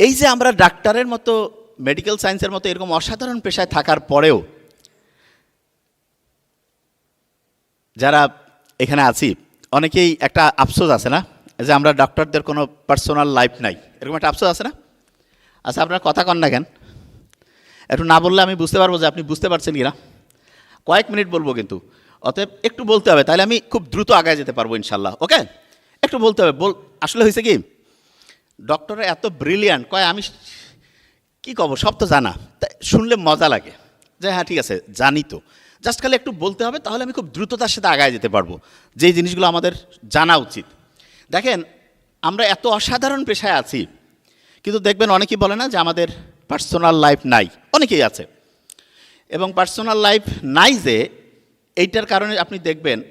এই যে আমরা ডাক্তারের মতো মেডিকেল সায়েন্সের মতো এরকম অসাধারণ পেশায় থাকার পরেও যারা এখানে আছি, অনেকেই একটা আফসোস আছে না? যে আমরা ডক্টরদের কোনো পার্সোনাল লাইফ নাই। এরকম একটা আফসোস আছে না? আচ্ছা আপনার কথা কন না কেন? একটু না বললে আমি বুঝতে পারব যে আপনি বুঝতে পারছেন কি না কয়েক মিনিট বলব কিন্তু। অতএব একটু বলতে হবে, তাহলে আমি খুব দ্রুত আগায় যেতে পারব ইনশাল্লাহ, ওকে? একটু বলতে হবে, বল আসলে হয়েছে কি? ডক্টর এত ব্রিলিয়ান্ট কয়, আমি কি কব, সব তো জানা। শুনলে মজা লাগে। যে হ্যাঁ ঠিক আছে, জানি তো। জাস্ট খালি একটু বলতে হবে, তাহলে আমি খুব দ্রুততার সাথে আগায় যেতে পারব। যেই জিনিসগুলো আমাদের জানা উচিত। দেখেন, আমরা এত অসাধারণ পেশায় আছি, কিন্তু দেখবেন অনেকেই বলে না যে আমাদের পার্সোনাল লাইফ নাই। অনেকেই আছে। এবং পার্সোনাল লাইফ নাই যে, এইটার কারণে আপনি দেখবেন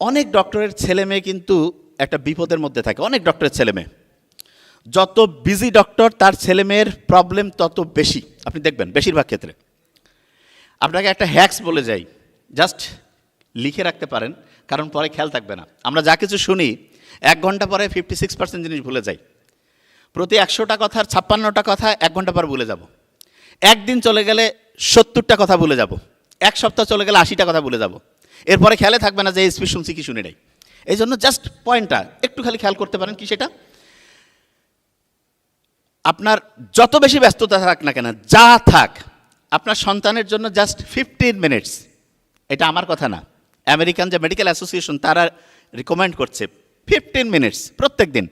অনেক ডক্টরের ছেলে মেয়ে কিন্তু একটা বিপদের মধ্যে থাকে। অনেক ডক্টরের ছেলে মেয়ে যত বিজি ডক্টর তার ছেলে মেয়ের প্রবলেম তত বেশি। আপনি দেখবেন, বেশিরভাগ ক্ষেত্রে। আপনাকে একটা হ্যাক্স বলে যাই। জাস্ট লিখে রাখতে পারেন, কারণ পরে খেয়াল থাকবে না। আমরা যা কিছু শুনি, এক ঘণ্টা পরে ফিফটি সিক্স পার্সেন্ট জিনিস ভুলে যাই। প্রতি একশোটা কথার ছাপ্পান্নটা কথা এক ঘণ্টা পর ভুলে যাব। একদিন চলে গেলে সত্তরটা কথা ভুলে যাব। এক সপ্তাহ চলে গেলে আশিটা কথা ভুলে যাব। এরপরে খেয়ালে থাকবে না যে স্পিচ শুনছি কি শুনে নাই। এই জন্য জাস্ট পয়েন্টটা একটু খালি খেয়াল করতে পারেন কি সেটা? আপনার যত বেশি ব্যস্ততা থাক না কেন, যা থাক, আপনার সন্তানের জন্য জাস্ট ফিফটিন মিনিটস এটা আমার কথা না। আমেরিকান যে মেডিকেল অ্যাসোসিয়েশন তারা রিকমেন্ড করছে ফিফটিন মিনিটস প্রত্যেক দিন।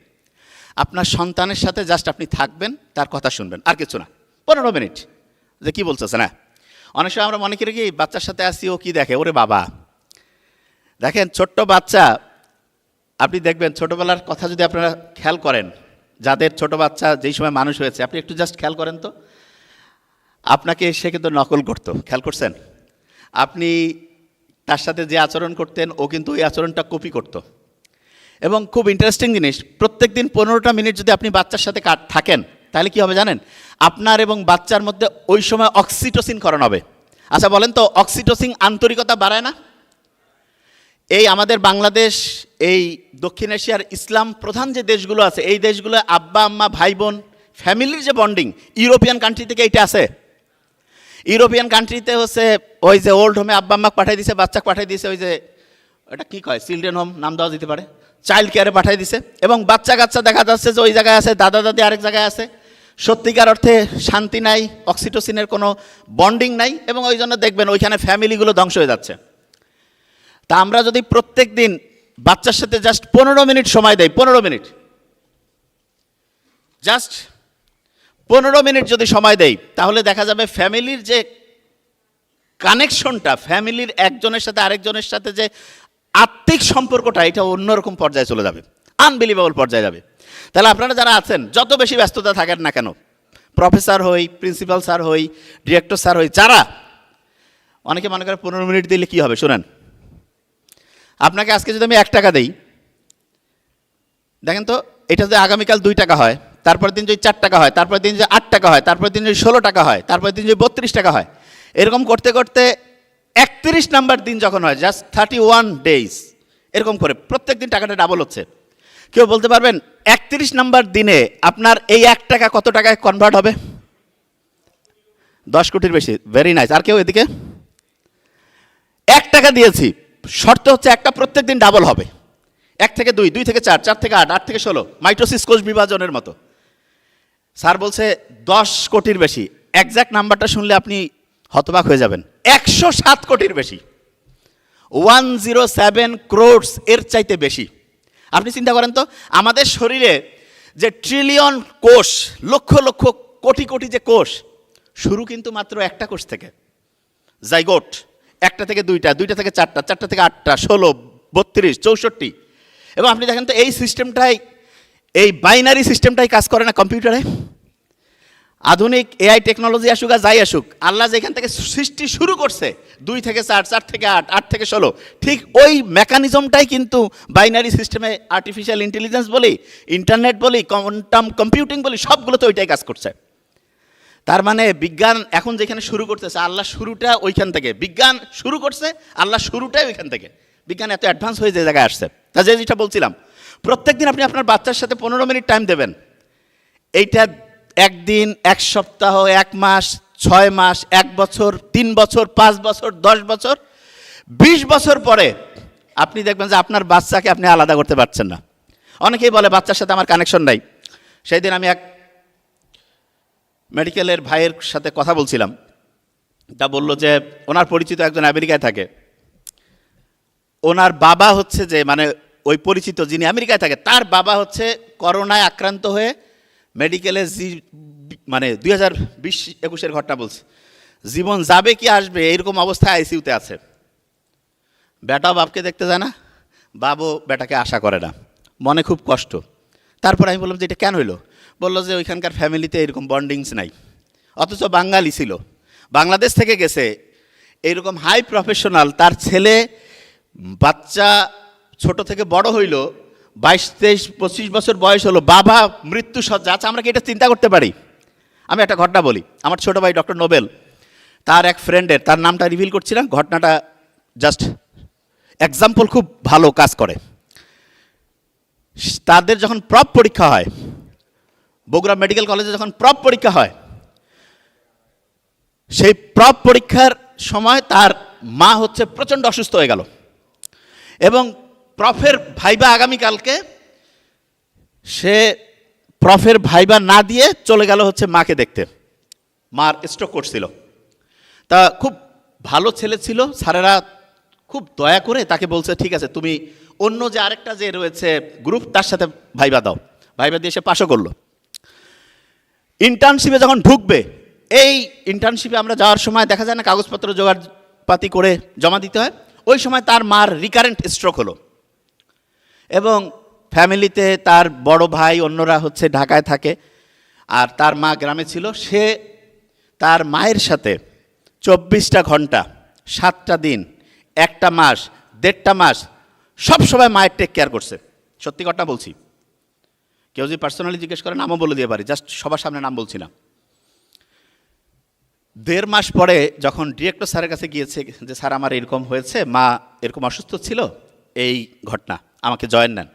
আপনার সন্তানের সাথে জাস্ট আপনি থাকবেন, তার কথা শুনবেন, আর কিছু না। পনেরো মিনিট যে কী বলতেছে, না? অনেক সময় আমরা মনে করি কি, বাচ্চার সাথে আসি, ও কি দেখে? ওরে বাবা। দেখেন, ছোট্ট বাচ্চা, আপনি দেখবেন ছোটোবেলার কথা যদি আপনারা খেয়াল করেন যাদের ছোট বাচ্চা যেই সময় মানুষ হয়েছে, আপনি একটু জাস্ট খেয়াল করেন তো। আপনাকে সে কিন্তু নকল করতো, খেয়াল করছেন? আপনি তার সাথে যে আচরণ করতেন, ও কিন্তু ওই আচরণটা কপি করতো। এবং খুব ইন্টারেস্টিং জিনিস প্রত্যেক দিন পনেরোটা মিনিট যদি আপনি বাচ্চার সাথে কাট থাকেন, তাহলে কি হবে জানেন? আপনার এবং বাচ্চার মধ্যে ওই সময় অক্সিটোসিন করানো হবে। আচ্ছা বলেন তো অক্সিটোসিন আন্তরিকতা বাড়ায় না? এই আমাদের বাংলাদেশ, এই দক্ষিণ এশিয়ার ইসলাম প্রধান যে দেশগুলো আছে, এই দেশগুলো আব্বা, আম্মা ভাই বোন ফ্যামিলির যে বন্ডিং ইউরোপিয়ান কান্ট্রি থেকে এইটা আছে। ইউরোপিয়ান কান্ট্রিতে হচ্ছে ওই যে ওল্ড হোমে আব্বা আম্মা পাঠিয়ে দিছে বাচ্চা পাঠিয়ে দিছে, ওই যে এটা কী কয়? চিলড্রেন হোম নাম দেওয়া যেতে পারে। চাইল্ড কেয়ারে পাঠিয়ে দিছে। এবং বাচ্চা কাচ্চা দেখা যাচ্ছে যে ওই জায়গায় আছে দাদা দাদি আরেক জায়গায় আছে। সত্যিকার অর্থে শান্তি নাই অক্সিটোসিনের কোনো বন্ডিং নাই। এবং ওই জন্য দেখবেন ওইখানে ফ্যামিলিগুলো ধ্বংস হয়ে যাচ্ছে। তা আমরা যদি প্রত্যেক দিন বাচ্চার সাথে জাস্ট পনেরো মিনিট সময় দেয় পনেরো মিনিট। জাস্ট পনেরো মিনিট যদি সময় দেই, তাহলে দেখা যাবে ফ্যামিলির যে কানেকশনটা, ফ্যামিলির একজনের সাথে আরেকজনের সাথে যে আত্মিক সম্পর্কটা, এটা অন্যরকম পর্যায়ে চলে যাবে। আনবিলিভেবল পর্যায়ে যাবে। তাহলে আপনারা যারা আছেন, যত বেশি ব্যস্ততা থাকেন না কেন, প্রফেসর হই, প্রিন্সিপাল স্যার হই, ডিরেক্টর স্যার হই, যারা, অনেকে মনে করে পনেরো মিনিট দিলে কী হবে, শোনেন। আপনাকে আজকে যদি আমি এক টাকা দেই, দেখেন তো, এটা যদি আগামীকাল দুই টাকা হয় তারপর দিন যদি চার টাকা হয় তারপর দিন যদি আট টাকা হয় তারপর দিন যদি ষোলো টাকা হয় তারপর দিন যদি বত্রিশ টাকা হয়, এরকম করতে করতে একত্রিশ নাম্বার দিন যখন হয় জাস্ট থার্টি ওয়ান ডেজ এরকম করে প্রত্যেক দিন টাকাটা ডাবল হচ্ছে। কেউ বলতে পারবেন, একত্রিশ নাম্বার দিনে আপনার এই এক টাকা কত টাকায় কনভার্ট হবে? দশ কোটির বেশি ভেরি নাইস আর কেউ এদিকে? এক টাকা দিয়েছি শর্ত হচ্ছে একটা প্রত্যেক দিন ডাবল হবে। এক থেকে দুই দুই থেকে চার চার থেকে আট আট থেকে ষোলো। মাইটোসিস কোষ বিভাজনের মতো। স্যার বলছে দশ কোটির বেশি। একজ্যাক্ট নাম্বারটা শুনলে আপনি হতবাক হয়ে যাবেন। একশো সাত কোটির বেশি। ওয়ান জিরো সেভেন ক্রোডস এর চাইতে বেশি। আপনি চিন্তা করেন তো, আমাদের শরীরে যে ট্রিলিয়ন কোষ, লক্ষ লক্ষ কোটি কোটি যে কোষ, শুরু কিন্তু মাত্র একটা কোষ থেকে। জাইগোট একটা থেকে দুইটা দুইটা থেকে চারটা চারটা থেকে আটটা, ষোলো, বত্রিশ, চৌষট্টি। এবং আপনি দেখেন তো এই সিস্টেমটাই, এই বাইনারি সিস্টেমটাই কাজ করে না কম্পিউটারে? আধুনিক এআই টেকনোলজি আসুক আর যাই আসুক, আল্লাহ যেখান থেকে সৃষ্টি শুরু করছে, দুই থেকে চার চার থেকে আট আট থেকে ষোলো, ঠিক ওই মেকানিজমটাই কিন্তু বাইনারি সিস্টেমে আর্টিফিশিয়াল ইন্টেলিজেন্স বলি ইন্টারনেট বলি কোয়ান্টাম কম্পিউটিং বলি সবগুলো তো ওইটাই কাজ করছে। তার মানে বিজ্ঞান এখন যেখানে শুরু করতেছে, আল্লাহ শুরুটা ওইখান থেকে। বিজ্ঞান শুরু করছে, আল্লাহ শুরুটাই ওইখান থেকে। বিজ্ঞান এত অ্যাডভান্স হয়ে যে জায়গায় আসছে। তা যে যেটা বলছিলাম, প্রত্যেকদিন আপনি আপনার বাচ্চার সাথে পনেরো মিনিট টাইম দেবেন। এইটা একদিন, এক সপ্তাহ, এক মাস, ছয় মাস, এক বছর, তিন বছর, পাঁচ বছর, দশ বছর, বিশ বছর পরে আপনি দেখবেন যে আপনার বাচ্চাকে আপনি আলাদা করতে পারছেন না। অনেকেই বলে, বাচ্চার সাথে আমার কানেকশন নাই। সেই দিন আমি এক মেডিকেলের ভাইয়ের সাথে কথা বলছিলাম। তা বলল যে, ওনার পরিচিত একজন আমেরিকায় থাকে। ওনার বাবা হচ্ছে যে মানে ওই পরিচিত যিনি আমেরিকায় থাকে, তার বাবা হচ্ছে করোনায় আক্রান্ত হয়ে মেডিকেলে জি মানে দুই হাজার বিশ একুশের ঘটনা বলছে। জীবন যাবে কি আসবে, এইরকম অবস্থায় আইসিউতে আছে। বেটাও বাপকে দেখতে যায় না, বাবও বেটাকে আশা করে না। মনে খুব কষ্ট। তারপর আমি বললাম যে, এটা কেন হইল? বলল যে ওইখানকার ফ্যামিলিতে এরকম বন্ডিংস নাই। অথচ বাঙালি ছিল। বাংলাদেশ থেকে গেছে এইরকম হাই প্রফেশনাল তার ছেলে, বাচ্চা ছোট থেকে বড় হইল, বাইশ, তেইশ, পঁচিশ বছর বয়স হলো, বাবা মৃত্যু সজ্জা। আচ্ছা আমরা কি এটা চিন্তা করতে পারি? আমি একটা ঘটনা বলি। আমার ছোট ভাই ডক্টর নোবেল, তার এক ফ্রেন্ডের, তার নামটা রিভিল করছি না, ঘটনাটা জাস্ট এক্সাম্পল খুব ভালো কাজ করে। তাদের যখন প্রপ পরীক্ষা হয় বগুড়া মেডিকেল কলেজে যখন প্রপ পরীক্ষা হয়, সেই প্রপ পরীক্ষার সময় তার মা হচ্ছে প্রচণ্ড অসুস্থ হয়ে গেল। এবং প্রফের ভাইবা আগামীকালকে সে প্রফের ভাইবা না দিয়ে চলে গেল হচ্ছে মাকে দেখতে। মার স্ট্রোক করছিল। তা খুব ভালো ছেলে ছিল, স্যারেরা খুব দয়া করে তাকে বলছে, ঠিক আছে, তুমি অন্য যে আরেকটা যে রয়েছে গ্রুপ তার সাথে ভাইবা দাও। ভাইবা দিয়ে সে পাশও করল। ইন্টার্নশিপে যখন ঢুকবে, এই ইন্টার্নশিপে আমরা যাওয়ার সময় দেখা যায় না কাগজপত্র জোগাড়পাতি করে জমা দিতে হয়, ওই সময় তার মার রিকারেন্ট স্ট্রোক হলো। এবং ফ্যামিলিতে তার বড় ভাই, অন্যরা হচ্ছে ঢাকায় থাকে, আর তার মা গ্রামে ছিল, সে তার মায়ের সাথে চব্বিশটা ঘণ্টা, সাতটা দিন, একটা মাস, দেড়টা মাস সব সময় মায়ের টেক কেয়ার করছে। সত্যি কথা বলছি। কেউ যদি পার্সোনালি জিজ্ঞেস করে, নামও বলে দিয়ে পারি। জাস্ট সবার সামনে নাম বলছি না দেড় মাস পরে যখন ডিরেক্টর স্যারের কাছে গিয়েছে যে, স্যার, আমার এরকম হয়েছে, মা এরকম অসুস্থ ছিল, এই ঘটনা, আমাকে জয়েন নেন।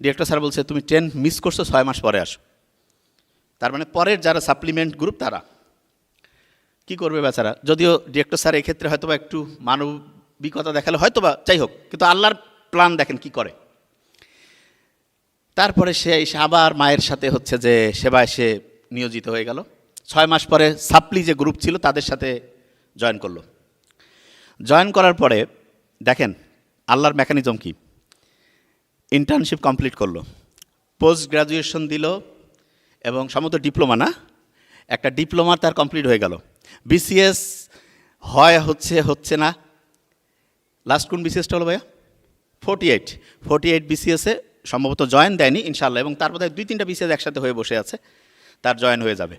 ডিরেক্টর স্যার বলছে, তুমি ট্রেন মিস করছ, ছয় মাস পরে আসো। তার মানে পরের যারা সাপ্লিমেন্ট গ্রুপ তারা। কি করবে বেচারা? যদিও ডিরেক্টর স্যার এক্ষেত্রে হয়তো বা একটু মানবিকতা দেখালে হয়তো বা যাই হোক, কিন্তু আল্লাহর প্ল্যান দেখেন কি করে। তারপরে সে এসে আবার মায়ের সাথে হচ্ছে যে সেবায় সে নিয়োজিত হয়ে গেল। ছয় মাস পরে সাপ্লি যে গ্রুপ ছিল তাদের সাথে জয়েন করল। জয়েন করার পরে দেখেন আল্লাহর মেকানিজম কি? ইন্টার্নশিপ কমপ্লিট করল পোস্ট গ্রাজুয়েশন দিল এবং সম্ভবত ডিপ্লোমা না, একটা ডিপ্লোমা তার কমপ্লিট হয়ে গেল। বিসিএস হয় হচ্ছে হচ্ছে না। লাস্ট কোন বিসিএসটা হলো ভাইয়া? ফোর্টি এইট ফোর্টি এইট বিসিএসে সম্ভবত জয়েন দেয়নি ইনশাল্লাহ এবং তার বোধহয় দুই তিনটা বিসিএস একসাথে হয়ে বসে আছে, তার জয়েন হয়ে যাবে।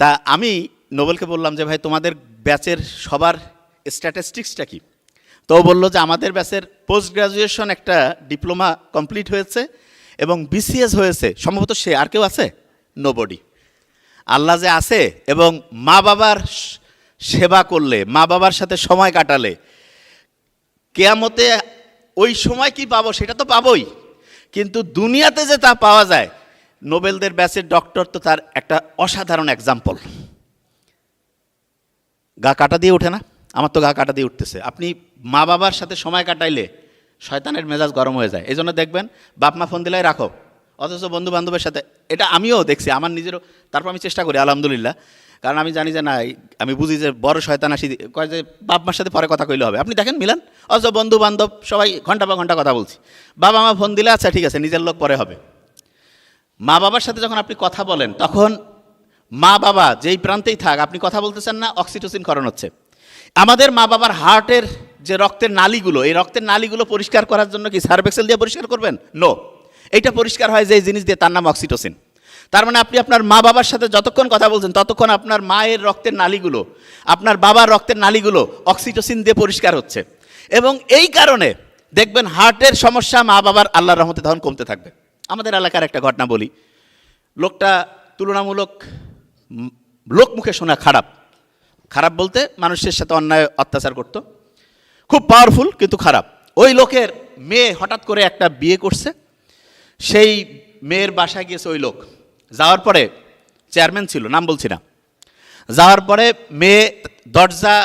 তা আমি নোবেলকে বললাম যে, ভাই, তোমাদের ব্যাচের সবার স্ট্যাটিস্টিক্সটা কি? তো বলল যে, আমাদের ব্যাচের পোস্ট গ্রাজুয়েশন একটা ডিপ্লোমা কমপ্লিট হয়েছে এবং বিসিএস হয়েছে, সম্ভবত সে, আর কেউ আছে? নোবডি আল্লাহ যে আছে এবং মা বাবার সেবা করলে, মা বাবার সাথে সময় কাটালে, কেয়ামতে ওই সময় কি পাবো সেটা তো পাবোই। কিন্তু দুনিয়াতে যে তা পাওয়া যায়, নোবেলদের ব্যাচের ডক্টর তো তার একটা অসাধারণ এক্সাম্পল গা কাটা দিয়ে ওঠে না? আমার তো গা কাটা দিয়ে উঠতেছে। আপনি মা বাবার সাথে সময় কাটাইলে শয়তানের মেজাজ গরম হয়ে যায়। এই জন্য দেখবেন, বাপ মা ফোন দিলাই রাখো। অথচ বন্ধু বান্ধবের সাথে, এটা আমিও দেখছি, আমার নিজেরও, তারপর আমি চেষ্টা করি, আলহামদুলিল্লাহ। কারণ আমি জানি যে না আমি বুঝি যে বড় শয়তান আসি, কয় যে বাপ মার সাথে পরে কথা কইলে হবে। আপনি দেখেন মিলান, অথচ বন্ধু বান্ধব সবাই ঘণ্টা বা ঘণ্টা কথা বলছি। বাবা মা ফোন দিলে আচ্ছা ঠিক আছে, নিজের লোক পরে হবে। মা বাবার সাথে যখন আপনি কথা বলেন, তখন মা বাবা যেই প্রান্তেই থাক, আপনি কথা বলতেছেন না, অক্সিটোসিন করণ হচ্ছে। আমাদের মা বাবার হার্টের যে রক্তের নালীগুলো, এই রক্তের নালীগুলো পরিষ্কার করার জন্য কি সার্ভেক্সেল দিয়ে পরিষ্কার করবেন? নো এইটা পরিষ্কার হয় যে জিনিস দিয়ে, তার নাম অক্সিটোসিন। তার মানে আপনি আপনার মা বাবার সাথে যতক্ষণ কথা বলছেন, ততক্ষণ আপনার মায়ের রক্তের নালীগুলো, আপনার বাবার রক্তের নালীগুলো অক্সিটোসিন দিয়ে পরিষ্কার হচ্ছে। এবং এই কারণে দেখবেন হার্টের সমস্যা মা বাবার আল্লাহর রহমতে তখন কমতে থাকবে। আমাদের এলাকার একটা ঘটনা বলি। লোকটা তুলনামূলক লোক মুখে শোনা খারাপ। খারাপ বলতে মানুষের সাথে অন্যায়, অত্যাচার করত। খুব পাওয়ারফুল কিন্তু খারাপ। ওই লোকের মেয়ে হঠাৎ করে একটা বিয়ে করছে। সেই মেয়ের বাসায় গিয়েছে ওই লোক। যাওয়ার পরে চেয়ারম্যান ছিল, নাম বলছি না। যাওয়ার পরে মেয়ে দরজা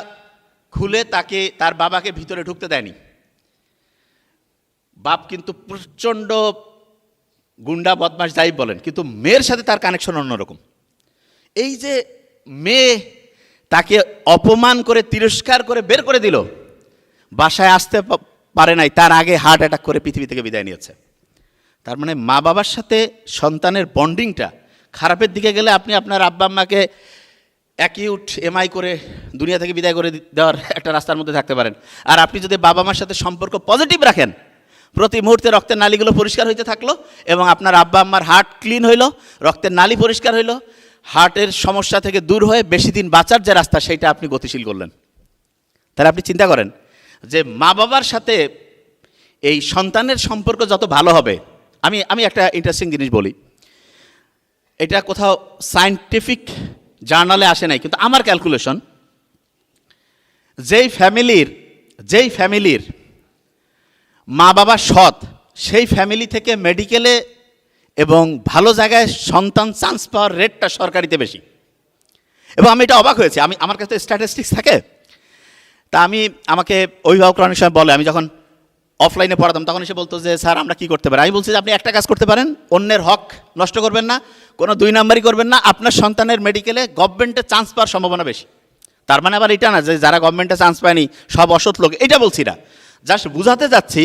খুলে তাকে, তার বাবাকে ভিতরে ঢুকতে দেয়নি। বাপ কিন্তু প্রচণ্ড গুন্ডা বদমাস যাই বলেন, কিন্তু মেয়ের সাথে তার কানেকশন অন্যরকম। এই যে মেয়ে তাকে অপমান করে, তিরস্কার করে বের করে দিল, বাসায় আসতে পারে নাই, তার আগে হার্ট অ্যাটাক করে পৃথিবী থেকে বিদায় নিয়েছে। তার মানে মা বাবার সাথে সন্তানের বন্ডিংটা খারাপের দিকে গেলে আপনি আপনার আব্বা আম্মাকে অ্যাকিউট এমআই করে দুনিয়া থেকে বিদায় করে দেওয়ার একটা রাস্তার মধ্যে থাকতে পারেন। আর আপনি যদি বাবা মার সাথে সম্পর্ক পজিটিভ রাখেন, প্রতি মুহূর্তে রক্তের নালীগুলো পরিষ্কার হইতে থাকল এবং আপনার আব্বা আম্মার হার্ট ক্লিন হইল, রক্তের নালী পরিষ্কার হইল হার্টের সমস্যা থেকে দূর হয়ে বেশি দিন বাঁচার যে রাস্তা, সেইটা আপনি গতিশীল করলেন। তাহলে আপনি চিন্তা করেন যে মা বাবার সাথে এই সন্তানের সম্পর্ক যত ভালো হবে আমি আমি একটা ইন্টারেস্টিং জিনিস বলি। এটা কোথাও সায়েন্টিফিক জার্নালে আসে নাই, কিন্তু আমার ক্যালকুলেশন যেই ফ্যামিলির যেই ফ্যামিলির মা বাবা সৎ, সেই ফ্যামিলি থেকে মেডিকেলে এবং ভালো জায়গায় সন্তান চান্স পাওয়ার রেটটা সরকারিতে বেশি। এবং আমি এটা অবাক হয়েছি। আমি, আমার কাছে স্ট্যাটিস্টিক্স থাকে। তা আমি, আমাকে অভিভাবকরা অনেক সময় বলে, আমি যখন অফলাইনে পড়াতাম, তখন এসে বলতো যে, স্যার, আমরা কি করতে পারি? আমি বলছি যে, আপনি একটা কাজ করতে পারেন, অন্যের হক নষ্ট করবেন না, কোনো দুই নাম্বারই করবেন না, আপনার সন্তানের মেডিকেলে গভর্নমেন্টে চান্স পাওয়ার সম্ভাবনা বেশি। তার মানে আবার এটা না যে, যারা গভর্নমেন্টে চান্স পায়নি, সব অসৎ লোক, এটা বলছি না। জাস্ট বুঝাতে যাচ্ছি,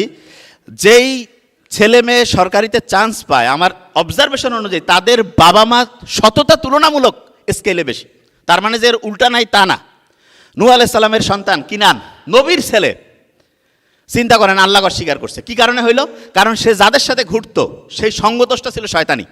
যেই ছেলে মেয়ে সরকারিতে চান্স পায়, আমার অবজারভেশন অনুযায়ী তাদের বাবা মা সততা তুলনামূলক স্কেলে বেশি। তার মানে যে, এর উল্টা নাই তা না। নূ আলাইসাল্লামের সন্তান কিনান নবীর ছেলে। চিন্তা করেন, আল্লাহ স্বীকার করছে। কি কারণে হইল? কারণ সে যাদের সাথে ঘুরতো, সেই সঙ্গদোষটা ছিল শয়তানি।